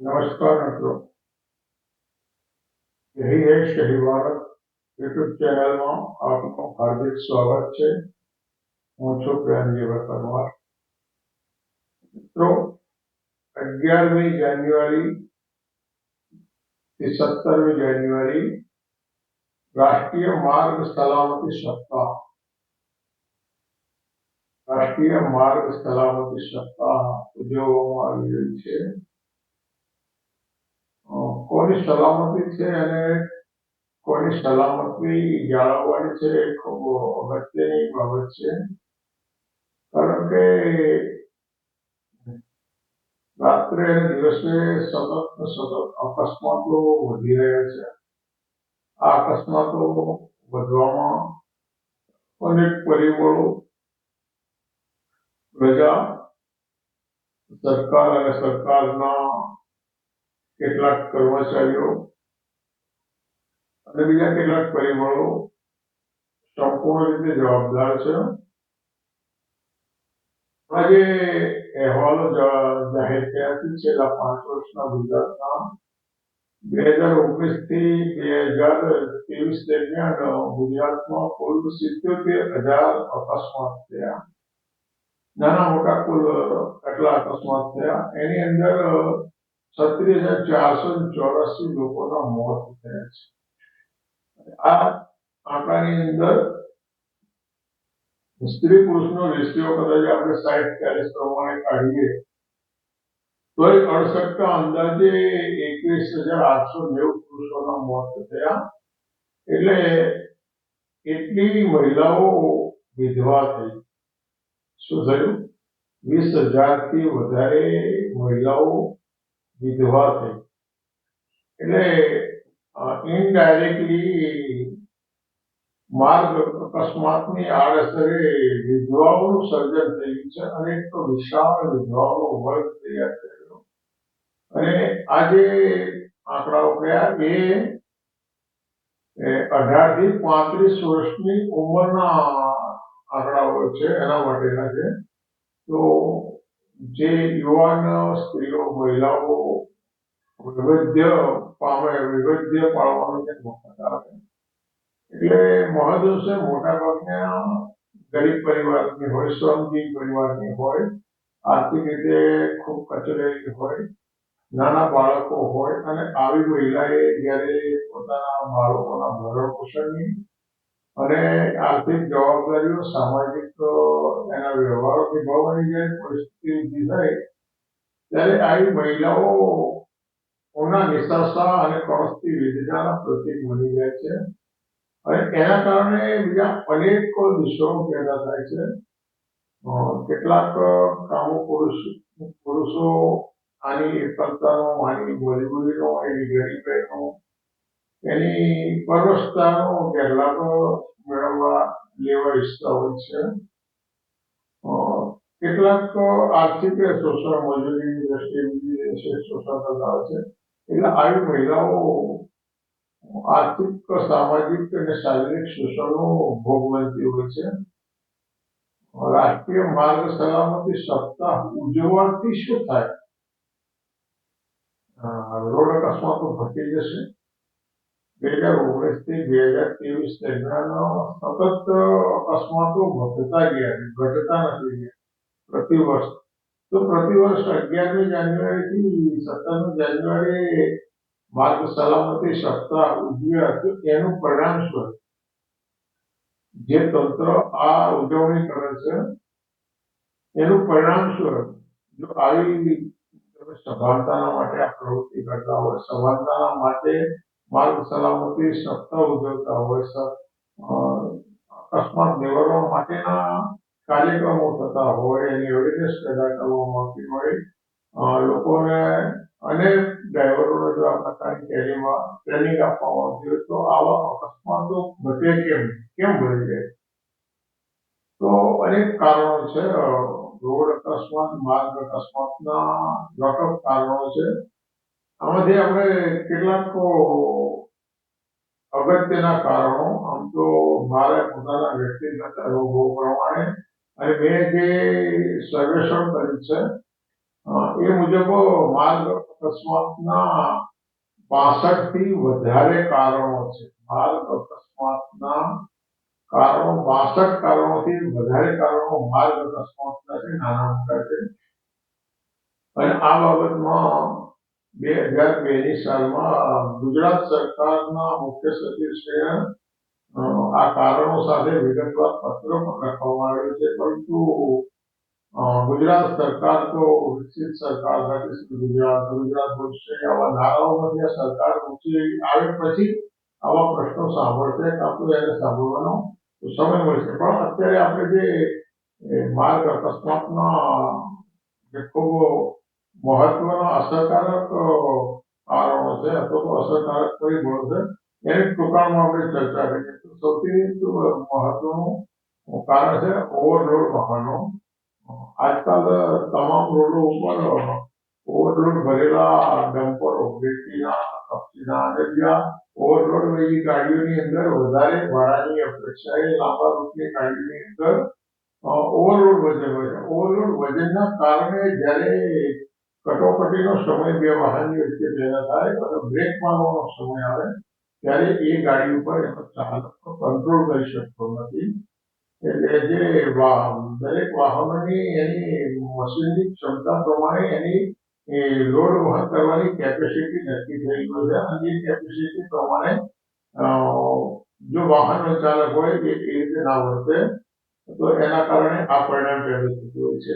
નમસ્કાર મિત્રો यही है शही ભારત યુટ્યુબ ચેનલમાં આપનું હાર્દિક સ્વાગત છે હું છું પ્રેમજીભાઈ પરમાર મિત્રો અગિયારમી જાન્યુઆરી થી સત્તરમી જાન્યુઆરી રાષ્ટ્રીય માર્ગ સલામતી સપ્તાહ રાષ્ટ્રીય માર્ગ સલામતી સપ્તાહ ઉજવવામાં આવી રહી છે અ, કોની સલામતી છે અને કોની સલામતી જાળવવાની છે એ ખૂબ અગત્યની બાબત છે. કારણ કે રાત્રે દિવસે સતત સતત અકસ્માતો વધી રહ્યા છે. આ અકસ્માતો વધવામાં અનેક પરિબળો, પ્રજા, સરકાર અને સરકારના કેટલાક કર્મચારીઓ અને બીજા કેટલાક પરિબળો સંપૂર્ણ રીતે જવાબદાર છે. આજે અહેવાલો જાહેર થયા છે. છેલ્લા પાંચ વર્ષના ગુજરાતના બે હજાર ઓગણીસથી બે હજાર ત્રેવીસ દરમિયાન ગુજરાતમાં કુલ સિત્યોતેર હજાર અકસ્માત થયા. નાના મોટા કુલ આટલા અકસ્માત થયા? એની અંદર છત્રીસ હજાર ચારસો ચોરાસી લોકોના મોત થયા છે આ આંકડાની અંદર સ્ત્રી પુરુષનો રેશિયો કદાચ આપણે સાઠ ચાલીસ પ્રમાણે કાઢીએ તો એ અડસઠના અંદાજે એકવીસ હજાર આઠસો નેવું પુરુષોના મોત થયા એટલે એટલી મહિલાઓ વિધવા થઈ શું થયું વીસ હજારથી વધારે મહિલાઓ વિધવા થઈ એટલે ઇનડાયરેક્ટલી માર્ગ અકસ્માતની આડઅસરે વિધવાઓનું સર્જન થયું છે અને એક તો વિશાળ વિધવાઓનો વર્ગ તૈયાર થયેલો. અને આજે આંકડાઓ કયા? એ અઢારથી પાંત્રીસ વર્ષની ઉંમરના આંકડાઓ છે, એના માટેના છે. તો જે યુવાન સ્ત્રીઓ મહિલાઓ વૈવિધ્ય પામે, વૈવિધ્ય પાડવાનું જે આવે એટલે મહદઅંશે મોટા ભાગના ગરીબ પરિવારની હોય શ્રમજીવી પરિવારની હોય, આર્થિક રીતે ખૂબ કચરેલી હોય, નાના બાળકો હોય અને આવી મહિલાએ જ્યારે પોતાના બાળકોના ભરણ પોષણની અને આર્થિક જવાબદારીઓ, સામાજિક નિભાવવાની જ્યારે પરિસ્થિતિ થાય, ત્યારે આવી મહિલાઓ ઓના નિશાસા અને કણસથી વેદનાના પ્રતીક બની જાય છે. અને એના કારણે બીજા અનેક દુષ્કર્મો પેદા થાય છે. કેટલાક કામો પુરુષ, પુરુષો આની એકલતાનો, આની મજબૂરીનો એની ગરીબાઈનો એની પરવશતાનો ગેરલાભ મેળવવા લેવા ઈચ્છતા હોય છે. કેટલાક આર્થિક શોષણ મજૂરી દ્રષ્ટિએ દ્રષ્ટિએ શોષણ થતા હોય છે. એટલે આવી મહિલાઓ આર્થિક, સામાજિક અને શારીરિક શોષણનો ભોગ બનતી હોય છે. રાષ્ટ્રીય માર્ગ સલામતી સપ્તાહ ઉજવવાથી શું થાય? રોડ અકસ્માતો ઘટી જશે. બે હજાર ઓગણીસથી બે હજાર ત્રેવીસ દરમિયાન સતત અકસ્માતો ઘટતા ગયા છે, ઘટતા નથી ગયા પ્રતિ વર્ષ તો પ્રતિવર્ષ અગિયારમી જાન્યુઆરીથી સત્તરમી જાન્યુઆરી માર્ગ સલામતી સપ્તાહ ઉજવ્યા તો એનું પરિણામ શું જે તંત્ર આ ઉજવણી કરે છે એનું પરિણામ શું જો આવી તમે સભાનતાના માટે આ પ્રવૃત્તિ કરતા હોય, સભાનતાના માટે માર્ગ સલામતી સપ્તાહ ઉજવતા હોય અકસ્માત નિવારણ માટેના કાર્યક્રમો થતા હોય એની અવેરનેસ પેદા કરવામાં આવતી હોય. લોકોને અને ડ્રાઈવરોને જો આ પ્રકારની ટ્રેનિંગમાં ટ્રેનિંગ આપવામાં આવતી હોય તો આવા અકસ્માતો ઘટે કેમ? કેમ બની જાય તો અનેક કારણો છે. રોડ અકસ્માત, માર્ગ અકસ્માતના જોખમ કારણો છે. આમાંથી આપણે કેટલાક અગત્યના કારણો. આમ તો મારે પોતાના વ્યક્તિગત અનુભવ પ્રમાણે અને મેં જે સર્વેક્ષણ કર્યું છે એ મુજબ માર્ગ અકસ્માતના પાસઠથી વધારે કારણો છે. માર્ગ અકસ્માતના કારણો બાસઠ કારણોથી વધારે કારણો માર્ગ અકસ્માતના છે નાના મોટા છે. અને આ બાબતમાં બે હજાર બે ની સાલમાં ગુજરાત સરકારના મુખ્ય સચિવશ્રીએ અ, આ કારણો સાથે વિગતવાર પત્ર પણ લખવામાં આવ્યો છે, પરંતુ ગુજરાત સરકાર તો વિકસિત સરકાર ગુજરાત ગુજરાત બોલશે આવા ધારાઓમાંથી આ સરકાર ઊંચી આવે પછી આવા પ્રશ્નો સાંભળશે કાં તો એને સાંભળવાનો સમય મળશે. પણ અત્યારે આપણે જે માર્ગ અકસ્માતના જે ખૂબ મહત્વનો અસરકારક કારણો છે અથવા તો અસરકારક પરિબળો છે. એની ટૂંકાણમાં આપણે ચર્ચા કરીએ તો સૌથી મહત્વનું કારણ છે ઓવરલોડ વાહનો. આજકાલ તમામ રોડો ઉપર ઓવરલોડ ભરેલા ડમ્પરો બેટરીના કપચીના અને જ્યાં ઓવરલોડ વહેલી ગાડીઓની અંદર વધારે ભાડાની અપેક્ષાએ લાંબા રૂટની ગાડીઓની અંદર ઓવરલોડ વજન હોય છે ઓવરલોડ વજનના કારણે જ્યારે કટોકટીનો સમય બે વાહનની વચ્ચે પેદા થાય અને બ્રેક મારવાનો સમય આવે, ત્યારે એ ગાડી ઉપર એનો ચાલક કંટ્રોલ કરી શકતો નથી. એટલે જે દરેક વાહનોની એની મશીનની ક્ષમતા પ્રમાણે એની લોડ વહન કરવાની કેપેસિટી નક્કી થઈ ગઈ છે. અને એ કેપેસિટી પ્રમાણે જો વાહન ચાલક હોય એ રીતે ના વર્તે, તો એના કારણે આ પરિણામ પેદા થતું હોય છે.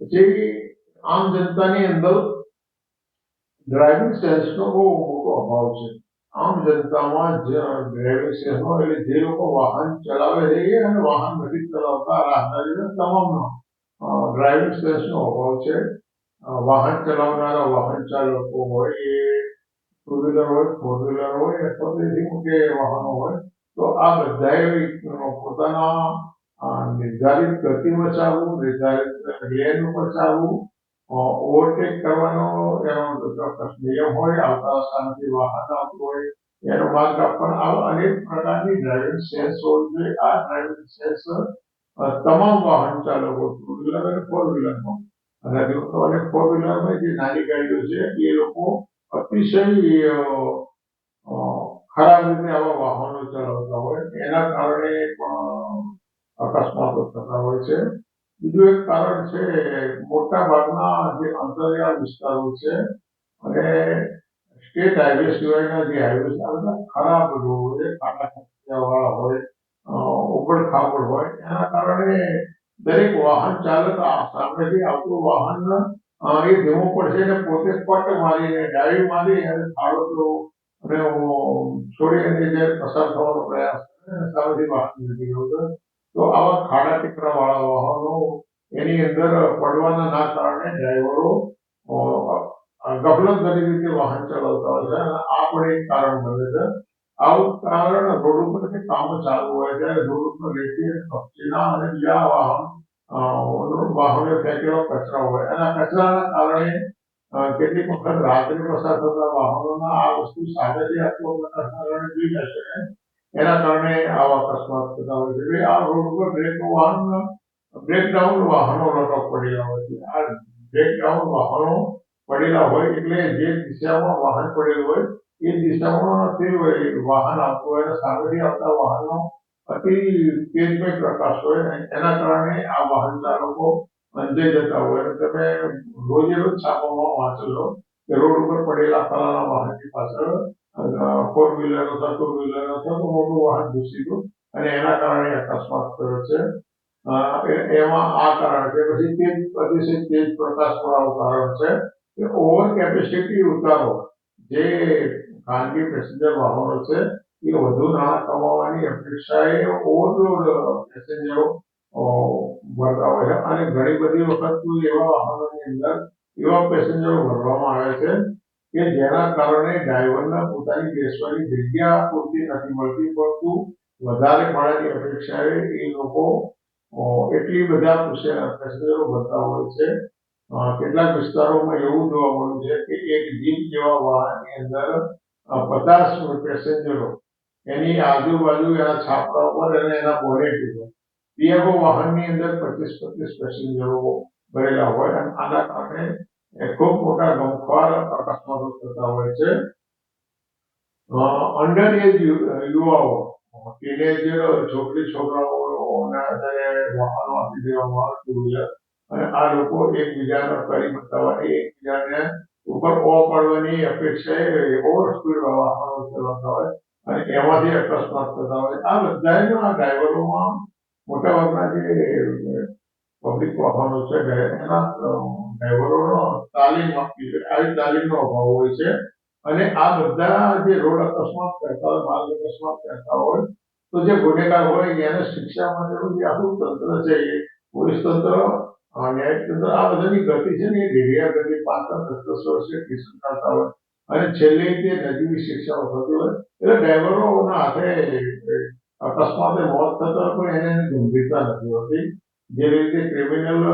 પછી આમ જનતાની અંદર ડ્રાઇવિંગ સેન્સનો બહુ મોટો અભાવ છે. આમ જનતામાં જે ડ્રાઇવિંગ સેન્સ હોય એટલે જે લોકો વાહન ચલાવે છે અને વાહન નથી ચલાવતા રાહદારીના તમામનો ડ્રાઇવિંગ સેન્સનો અભાવ છે. વાહન ચલાવનારા વાહન ચાલકો હોય, એ ટુ વ્હીલર હોય ફોર વ્હીલર હોય અથવા તો એથી વાહનો હોય, તો આ બધાએ પોતાના નિર્ધારિત ગતિમાં ચાલવું, નિર્ધારિત લેન ચાલવું ઓવરટેક કરવાનો એનો ચોક્કસ નિયમ હોય, આવતા સ્થાનથી વાહન આવતું હોય, એનો માર્ગ આપવાનો આવા અનેક પ્રકારની ડ્રાઇવિંગ સેન્સ હોવી આ ડ્રાઇવિંગ સેન્સ તમામ વાહન ચાલકો ટુ વ્હીલર અને ફોર વ્હીલરમાં અને જો અને ફોર વ્હીલરમાં જે નાની ગાડીઓ છે, એ લોકો અતિશય ખરાબ રીતે આવા વાહનો ચલાવતા હોય. એના કારણે પણ અકસ્માતો થતા હોય છે. બીજું એક કારણ છે, મોટા ભાગના જે અંતરિયાળ વિસ્તારો છે અને સ્ટેટ હાઈવે સિવાયના જે હાઈવે છે ખરાબ રોડ છે ખાડા વાળા હોય ઉબડ ખાબડ હોય, એના કારણે દરેક વાહન ચાલક સામેથી આવતું વાહન એ ધીમું પડશે અને પોતે પટ મારીને ડાળી મારી અને ખાડો અને છોડી અને જે પસાર થવાનો પ્રયાસ સામેથી વાહન નથી આવતું તો આવા ખાડા ટેકરા વાળા વાહનો એની અંદર પડવાના ના કારણે ડ્રાઈવરો ગફલતભરી રીતે વાહન ચલાવતા હોય છે. આ પણ એક કારણ બને છે. આવું કારણ રોડ ઉપર જે કામ ચાલુ હોય છે. રોડ ઉપર રેતી કપચીના અને બીજા વાહન વાહનો ફેંકેલો કચરા હોય. અને કચરાના કારણે કેટલીક વખત રાત્રે પસાર થતા વાહનોના આ વસ્તુ સામેથી આપવા કારણે જોઈ જશે. એના કારણે આવા અકસ્માત થતા હોય છે. આ રોડ ઉપર બ્રેક વાહન, બ્રેકડાઉન વાહનો લટક પડેલા હોય છે. આ બ્રેકડાઉન વાહનો પડેલા હોય એટલે જે દિશામાં વાહન પડેલું હોય, એ દિશામાં તે વાહન આવતું હોય અને સામેથી આવતા વાહનો અતિ તેજમય પ્રકાશ હોય એના કારણે આ વાહન ચાલકો અંધે જતા હોય. તમે રોજે રોજ છાપામાં વાંચો કે રોડ ઉપર પડેલા ફલાણા વાહનની પાછળ ફોર વ્હીલર હતા ટુ વ્હીલર હતા, તો મોટું વાહન ઘૂસી ગયું. અને એના કારણે અકસ્માત થયો છે. એમાં આ કારણ છે. પછી તેજ અતિશય તેજ પ્રકાશ વાળું કારણ છે કે ઓવર કેપેસિટી ઉતારો જે ખાનગી પેસેન્જર વાહનો છે, એ વધુ નાણાં કમાવાની અપેક્ષાએ ઓવરલોડ પેસેન્જરો ભરતા હોય છે. અને ઘણી બધી વખત એવા વાહનોની અંદર એવા પેસેન્જરો ભરવામાં આવે છે કે જેના કારણે ડ્રાઈવરના પોતાની બેસવાની જગ્યા પૂરતી નથી મળતી, પરંતુ વધારે ભાડાની અપેક્ષાએ એ લોકો એટલી બધા પેસેન્જરો ભરતા હોય છે. કેટલાક વિસ્તારોમાં એવું જોવા મળ્યું છે કે એક જીપ જેવા વાહનની અંદર પચાસ પેસેન્જરો એની આજુબાજુ એના છાપરા ઉપર અને એના બોનેટ ઉપર પીએફઓ વાહનની અંદર પચીસ પચીસ પેસેન્જરો ભરેલા હોય અને આના કારણે ખૂબ મોટા ગમખ્વાર અકસ્માતો થતા હોય છે. અંડર એજ યુવાઓ, ટીનેજર, છોકરી છોકરાઓને આધારે વાહનો આપી દેવામાં આવે ટુ વ્હીલર અને આ લોકો એકબીજાને કરી બતાવવાની એકબીજાને ઉપર ઓ પડવાની અપેક્ષાએ ઓવર સ્પીડ વાહનો ચલાવતા હોય અને એમાંથી અકસ્માત થતા હોય. આ બધાનો આ ડ્રાઈવરોમાં મોટા ભાગના જે પબ્લિક અભાવ છે એના ડ્રાઈવરોનો તાલીમ આપવી આવી તાલીમનો અભાવ હોય છે. અને આ બધા જે રોડ અકસ્માત કરતા હોય, માર્ગ અકસ્માત કરતા હોય, તો જે ગુનેગાર હોય, એને શિક્ષા માટેનું જે આખું તંત્ર છે એ પોલીસ તંત્ર ન્યાયિક તંત્ર, આ બધાની ગતિ છે ને એ ઢેરિયા ગતિ, પાંચ દસ વર્ષે ટ્યુશન કરતા હોય. અને છેલ્લે જે નજીવી શિક્ષાઓ થતી હોય, એટલે ડ્રાઈવરોના હાથે અકસ્માતે મોત થતા પણ એની ગંભીરતા નથી હોતી. જે રીતે ક્રિમિનલ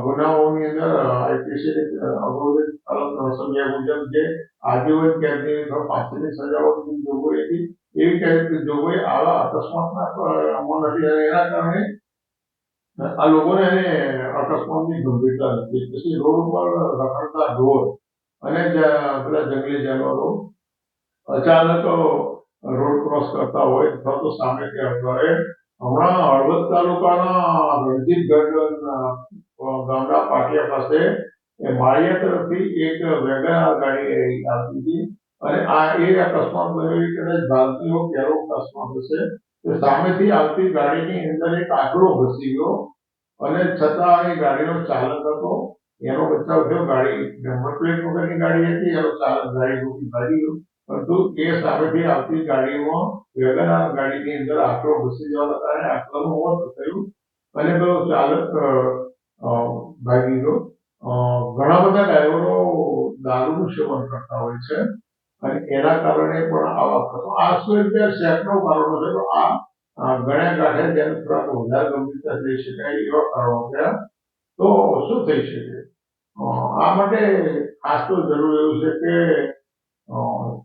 ગુનાઓની અંદર આઈપીસી અવરોધિત બે મુજબ જે આજીવન કેદની પાછળની સજાઓની જોગવાઈ હતી, એવી ટાઈપ જોગવાઈ આવા અકસ્માતના અમલ નથી એના કારણે આ લોકોને અકસ્માતની ગંભીરતા નથી પછી રોડ ઉપર રખડતા ઢોર અને પેલા જંગલી જાનવરો અચાનક રોડ ક્રોસ કરતા હોય અથવા તો સામે કે હોય હમણાં હળવદ તાલુકાના રણજીતગઢ અ, ગામડા પાટિયા પાસે એ માળિયા તરફથી એક વેગન ગાડી આવતી હતી. અને આ એ અકસ્માત બન્યો કદાચ ભારતીયો પહેલો અકસ્માત હશે. તો સામેથી આવતી ગાડીની અંદર એક આંકડો ઘસી ગયો અને છતાં એ ગાડીનો ચાલક હતો. એનો બચાવ થયો. ગાડી નંબર પ્લેટ વગરની ગાડી હતી. એનો ચાલક ગાડી રોકી ભાગી ગયો. પરંતુ એ સામેથી આવતી ગાડીમાં વેગનાર ગાડીની અંદર આકરો ઘૂસી જવાના કારણે આંકડાનું ઓવર થયું. અને તો ચાલક ભાગી ગયો ઘણા બધા ડ્રાઈવરો દારૂનું સેવન કરતા હોય છે અને એના કારણે પણ આવા થતો આ સો રૂપિયા સેંકડો કારણો છે તો આ ગણ્યા કાંઠે જેને થોડાક વધારે ગંભીરતા થઈ શકાય એવા કારણો થયા. તો શું થઈ શકે? આ માટે ખાસ તો જરૂર એવું છે કે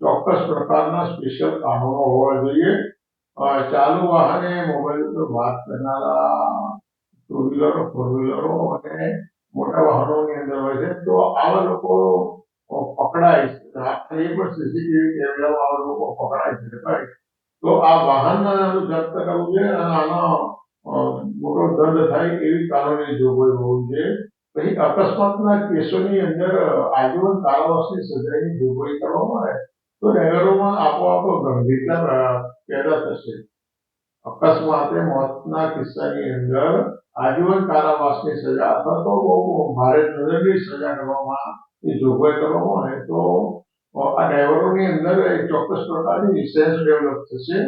ચોક્કસ પ્રકારના સ્પેશિયલ કાનૂનો હોવા જોઈએ. ચાલુ વાહને મોબાઈલ ઉપર વાત કરનારા ટુ વ્હીલરો ફોર વ્હીલરો અને મોટા વાહનોની અંદર હોય છે. તો આવા લોકો પકડાય છે. એ પણ સીસીટીવી કેમેરામાં આવા લોકો પકડાય છે. right? તો આ વાહન જપ્ત કરવું જોઈએ અને આનો મોટો દંડ થાય એવી કાનૂની જોગવાઈ હોવી જોઈએ પછી અકસ્માતના કેસોની અંદર આજીવન કારાવાસની સજાની જોગવાઈ કરવામાં આવે. તો ડ્રાઈવરોમાં આપોઆપ ગંભીરતા પેદા થશે. અકસ્માતે મોતના કિસ્સાની અંદર આજીવન કારાવાસની સજા અથવા તો બહુ ભારે દંડની સજા કરવામાં એ જોગવાઈ કરવામાં આવે તો આ ડ્રાઈવરોની અંદર એક ચોક્કસ પ્રકારની સેન્સ ડેવલપ થશે.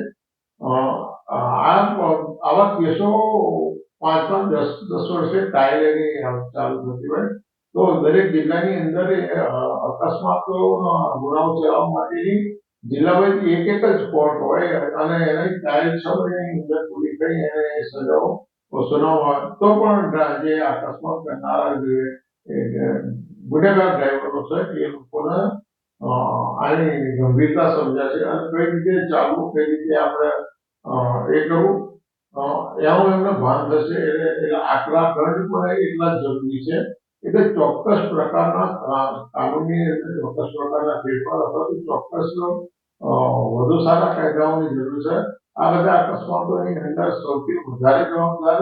આવા કેસો પાંચ પાંચ દસ દસ વર્ષે કાયદેની ચાલુ થતી હોય. તો દરેક જિલ્લાની અંદર એ, અ, અકસ્માતોનો ગુનાઓ ચલાવવા માટેની જિલ્લા વೈಸ್ એક એક જ કોર્ટ હોય અને એની મહિનાની અંદર પૂરી કરી એને સજાઓ. સુનાવવા તો પણ જે અકસ્માત કરનારા જે ગુનેગાર ડ્રાઈવરો છે એ લોકોને આની ગંભીરતા સમજાશે. અને કઈ રીતે ચાલવું કઈ રીતે આપણે એ કરવું એનું એમને ભાન થશે. એટલે આટલા દંડ પણ એટલા જ જરૂરી છે. એટલે ચોક્કસ પ્રકારના કાનૂની ચોક્કસ પ્રકારના ફેરફાર અથવા તો ચોક્કસ વધુ સારા કાયદાઓની જરૂર છે. આ બધા અકસ્માતોની અંદર સૌથી વધારે જવાબદાર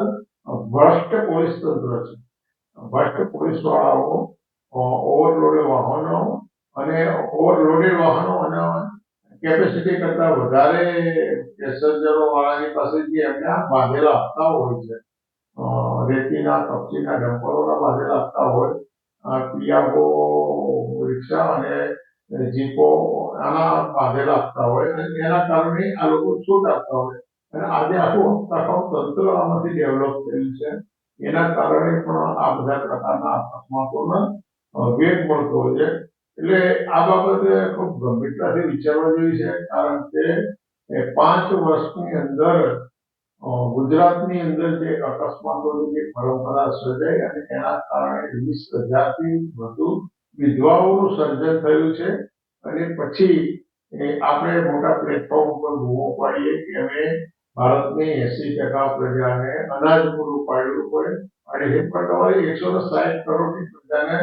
ભ્રષ્ટ પોલીસ તંત્ર છે. ભ્રષ્ટ પોલીસ વાળાઓ ઓવરલોડેડ વાહનો અને ઓવરલોડેડ વાહનો અને કેપેસિટી કરતા વધારે પેસેન્જરો વાળાની પાસે જે એમના બાંધેલા હપ્તાઓ હોય છે. રેતીના કપચીના, ડમ્પરોના બાંધેલા આપતા હોય પિયાગો, રિક્ષા અને જીપો આના બાંધેલા આપતા હોય અને એના કારણે આ લોકો છૂટ આપતા હોય. અને આજે આખું આખું તંત્ર આમાંથી ડેવલપ થયેલું છે. એના કારણે પણ આ બધા પ્રકારના અકસ્માતોનો વેગ મળતો હોય છે. એટલે આ બાબતે ખૂબ ગંભીરતાથી વિચારવા જેવી છે, કારણ કે પાંચ વર્ષની અંદર ગુજરાતની અંદર જે અકસ્માતોની જે પરંપરા સર્જાઈ અને એના કારણે વીસ હજારથી વધુ વિધવાઓનું સર્જન થયું છે. અને પછી આપણે મોટા પ્લેટફોર્મ ઉપર બૂમો પાડીએ કે અમે ભારતની એસી ટકા પ્રજાને અનાજ પૂરું પાડવું પડે અને એ પણ તમારી એકસો ને સાહીઠ કરોડની પ્રજાને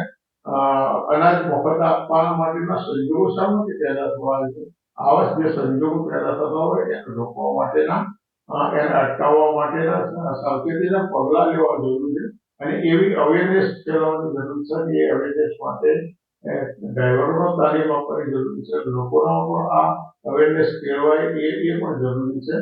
અનાજ મફત આપવા માટેના સંજોગો શા માટે પેદા થવા છે? આવા જે સંજોગો પેદા થતા હોય એ લોકો માટેના એને અટકાવવા માટેના સાવચેતીના પગલાં લેવા જરૂરી છે. અને એવી અવેરનેસ ફેલાવવાની જરૂર છે એ અવેરનેસ માટે, એ, ડ્રાઈવરોનો તાલીમ આપવાની જરૂરી છે. લોકોનો પણ આ અવેરનેસ કેળવાય એ એ પણ જરૂરી છે.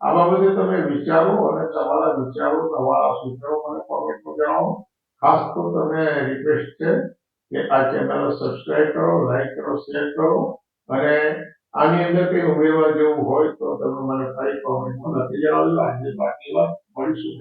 આ બાબતે તમે વિચારો અને તમારા વિચારો, તમારા સૂચનો મને કોમેન્ટમાં જણાવો. ખાસ તો તમે રિક્વેસ્ટ છે કે આ ચેનલ સબસ્ક્રાઇબ કરો લાઈક કરો શેર કરો. અને આની અંદર કઈ ઉમેરવા જેવું હોય તો તમે મને ફરી કોમેન્ટમાં નથી જણાવ્યું આજે બાકી વાત મળીશું.